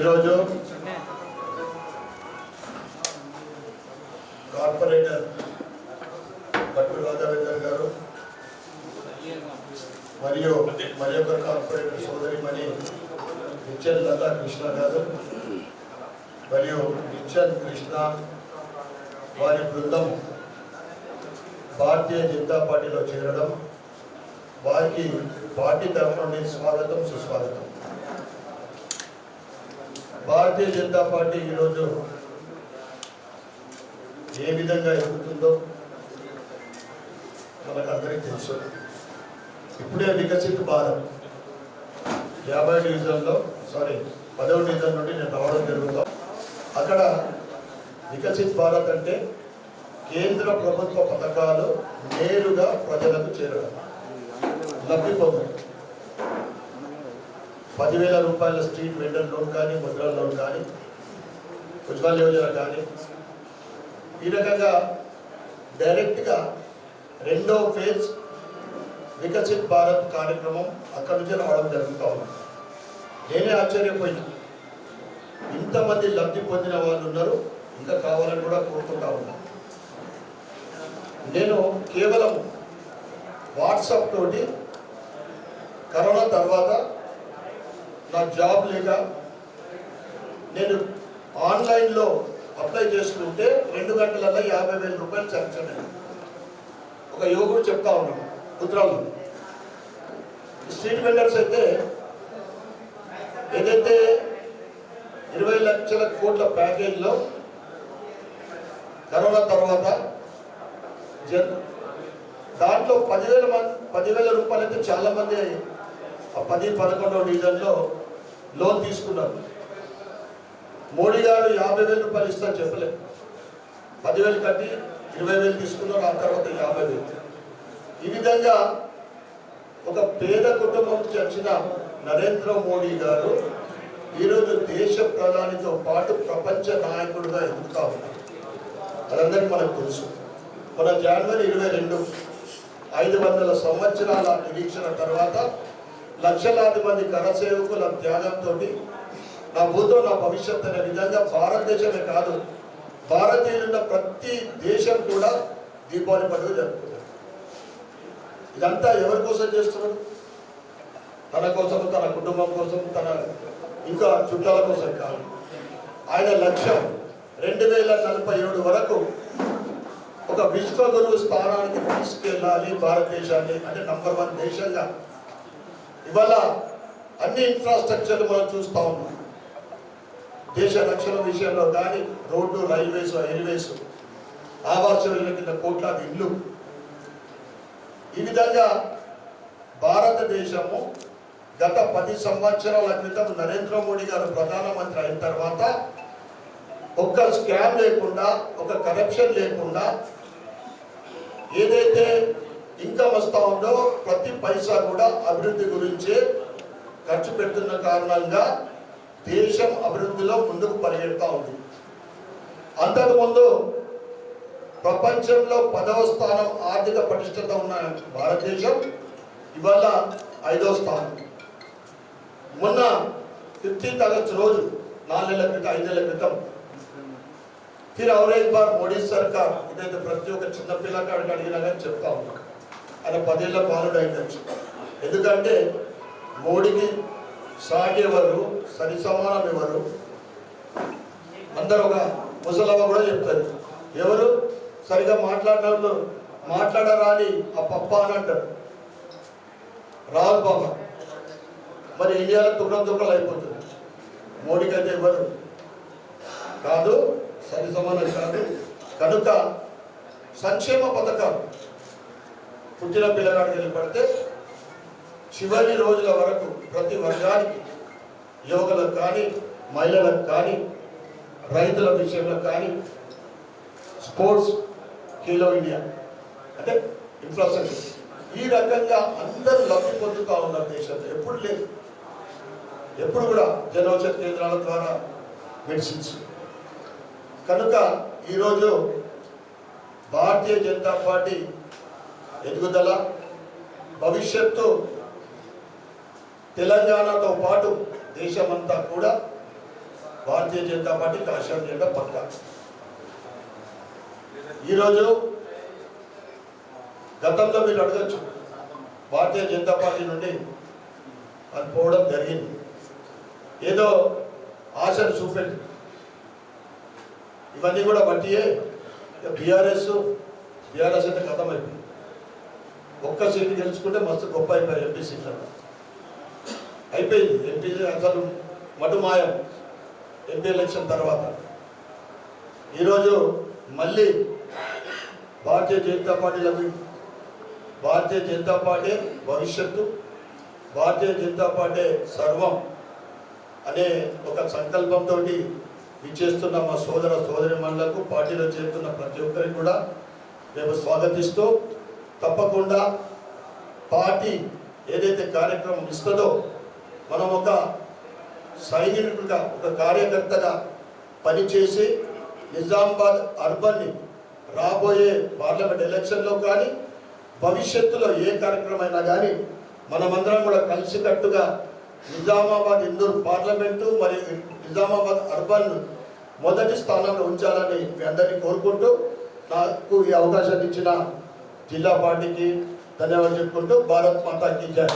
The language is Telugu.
ఈరోజు కార్పొరేటర్ భట్టు గోదావేందర్ గారు మరియు మరి ఒక కార్పొరేటర్ సోదరిమణి నిత్యన్ లతా కృష్ణ గారు మరియు నిత్యన్ కృష్ణ వారి బృందం భారతీయ జనతా పార్టీలో చేరడం వారికి పార్టీ తరఫు నుండి స్వాగతం సుస్వాగతం. భారతీయ జనతా పార్టీ ఈరోజు ఏ విధంగా ఎదుగుతుందో మనకందరికీ తెలుసు. ఇప్పుడే వికసిత్ భారత్. యాభై డివిజన్లో సారీ పదవ డివిజన్ నుండి నేను రావడం జరుగుతాం. అక్కడ వికసిత్ భారత్ అంటే కేంద్ర ప్రభుత్వ పథకాలు నేరుగా ప్రజలకు చేరడం. లబ్ధి పొందడం పదివేల రూపాయల స్ట్రీట్ వెండర్ లోన్ కానీ ముద్ర లోన్ కానీ ఉజ్వల్ యోజన కానీ. ఈ రకంగా డైరెక్ట్గా రెండో ఫేజ్ వికసిత్ భారత్ కార్యక్రమం అక్కడి నుంచి రావడం జరుగుతూ ఉంది. నేనే ఆశ్చర్యపోయినా. ఇంతమంది లబ్ధి పొందిన వాళ్ళు ఉన్నారు. ఇంకా కావాలని కూడా కోరుకుంటా ఉన్నా. నేను కేవలం వాట్సాప్ తోటి కరోనా తర్వాత నా జాబ్ లేక నేను ఆన్లైన్లో అప్లై చేసుకుంటే రెండు గంటలలో యాభై వేల రూపాయలు శాంక్షన్ ఒక యువకుడు చెప్తా ఉన్నాడు ఉత్తరాలు స్ట్రీట్ వెండర్స్ అయితే ఏదైతే ఇరవై లక్షల కోట్ల ప్యాకేజ్లో కరోనా తర్వాత జన్ దాంట్లో పదివేల మంది పదివేల రూపాయలు అయితే ఆ పది పదకొండవ డివిజన్లో లోన్ తీసుకున్నారు. మోడీ గారు యాభై వేలు రూపాయలు ఇస్తాను చెప్పలేదు పదివేలు కట్టి ఇరవై వేలు తీసుకున్నారు ఆ తర్వాత యాభై వేలు. ఈ విధంగా ఒక పేద కుటుంబం వచ్చిన నరేంద్ర మోడీ గారు ఈరోజు దేశ ప్రధానితో పాటు ప్రపంచ నాయకుడుగా ఎదుగుతా ఉన్నారు. అదందరికీ మనకు తెలుసు. మన జనవరి ఇరవై రెండు ఐదు వందల సంవత్సరాల నిరీక్షణ తర్వాత లక్షలాది మంది కరసేవకుల త్యాగంతో నా భూతో నా భవిష్యత్ అనే విధంగా భారతదేశమే కాదు భారతీయులున్న ప్రతి దేశం కూడా దీపావళి పండుగ జరుపుకున్నారు ఇదంతా ఎవరి కోసం చేస్తున్నారు? తన కోసం తన కుటుంబం కోసం తన ఇంకా చుట్టాల కోసం కాదు. ఆయన లక్ష్యం రెండు వేల నలభై ఏడు వరకు ఒక విశ్వగురువు స్థానానికి తీసుకెళ్ళాలి భారతదేశాన్ని. అంటే నంబర్ వన్ దేశంగా ఇవాళ అన్ని ఇన్ఫ్రాస్ట్రక్చర్లు మనం చూస్తూ ఉన్నాం. దేశ రక్షణ విషయంలో కానీ road railways airways Awas Yojana కింద కోట్లాది ఇల్లు ఈ విధంగా భారతదేశము గత పది సంవత్సరాల క్రితం నరేంద్ర మోడీ గారు ప్రధానమంత్రి అయిన తర్వాత ఒక్క స్కామ్ లేకుండా ఒక కరప్షన్ లేకుండా ఏదైతే ఇంకా వస్తా ఉండో ప్రతి పైసా కూడా అభివృద్ధి గురించి ఖర్చు పెడుతున్న కారణంగా దేశం అభివృద్ధిలో ముందుకు పరిగెడతా ఉంది. అంతకు ముందు ప్రపంచంలో పదవ స్థానం ఆర్థిక పటిష్టత ఉన్న భారతదేశం ఇవాళ ఐదవ స్థానం. మొన్న ఫిఫ్టీన్త్ ఆగస్టు రోజు నాలుగేళ్ళ క్రితం ఐదేళ్ళ క్రితం ఫిర్ అవరేజ్ బార్ మోడీ సర్కార్ ఇదైతే ప్రతి ఒక్క చిన్న పిల్లకాడికి అడిగినా కానీ చెప్తా ఉన్నాం. ఆయన పదేళ్ళ బాలుడు అయిందని ఎందుకంటే మోడీకి సాటి ఎవరు సరి సమానం ఎవరు అందరూ ఒక ముసలమ్మ కూడా చెప్తారు ఎవరు సరిగా మాట్లాడిన మాట్లాడరాని మాట్లాడరా అని ఆ పప్ప అని అంటారు. రాదు బాబా. మరి ఇండియాలో తుక్కడం తుక్కలు అయిపోతుంది. మోడీకి అయితే ఇవ్వరు కాదు సరి సమానం కాదు. కనుక సంక్షేమ పథకాలు పుట్టిన పిల్లగాడు నిలబడితే చివరి రోజుల వరకు ప్రతి వర్గానికి యువకులకు కానీ మహిళలకు కానీ రైతుల విషయంలో కానీ స్పోర్ట్స్ ఖేలో ఇండియా అంటే ఇన్ఫ్రాస్ట్రక్చర్ ఈ రకంగా అందరూ లబ్ధి పొందుతూ ఉన్నారు దేశంలో. ఎప్పుడు లేదు. ఎప్పుడు కూడా జనౌషధ కేంద్రాల ద్వారా మెడిసిన్స్. కనుక ఈరోజు భారతీయ జనతా పార్టీ ఎదుగుదల భవిష్యత్తు తెలంగాణతో పాటు దేశమంతా కూడా భారతీయ జనతా పార్టీ కాషాయం చేయడం పక్క. ఈరోజు గతంలో మీరు అడగచ్చు భారతీయ జనతా పార్టీ నుండి అది పోవడం జరిగింది. ఏదో ఆశను చూపెట్టి. ఇవన్నీ కూడా బట్టియే బీఆర్ఎస్ బీఆర్ఎస్ అయితే కథం ఒక్క సీటు గెలుచుకుంటే మస్తు గొప్ప అయిపోయారు ఎంపీ సీట్లలో. అయిపోయింది. ఎంపీ అసలు మటుమాయం ఎంపీ ఎలక్షన్ తర్వాత. ఈరోజు మళ్ళీ భారతీయ జనతా పార్టీలకు భారతీయ జనతా పార్టీ భవిష్యత్తు. భారతీయ జనతా పార్టీ సర్వం అనే ఒక సంకల్పంతో ఇచ్చేస్తున్న మా సోదర సోదరి మండలకు పార్టీలో చేరుతున్న ప్రతి ఒక్కరికి కూడా మేము స్వాగతిస్తూ తప్పకుండా పార్టీ ఏదైతే కార్యక్రమం ఇస్తుందో మనం ఒక సైనికుడిగా ఒక కార్యకర్తగా పనిచేసి నిజామాబాద్ అర్బన్ని రాబోయే పార్లమెంట్ ఎలక్షన్లో కానీ భవిష్యత్తులో ఏ కార్యక్రమైనా కానీ మనమందరం కూడా కలిసికట్టుగా నిజామాబాద్ ఇందూరు పార్లమెంటు మరియు నిజామాబాద్ అర్బన్ మొదటి స్థానంలో ఉంచాలని మీ అందరినీ కోరుకుంటూ నాకు ఈ అవకాశాన్ని ఇచ్చిన జిల్లా పార్టీకి ధన్యవాదాలు చెప్పుకుంటూ భారత్ మాతాకి జై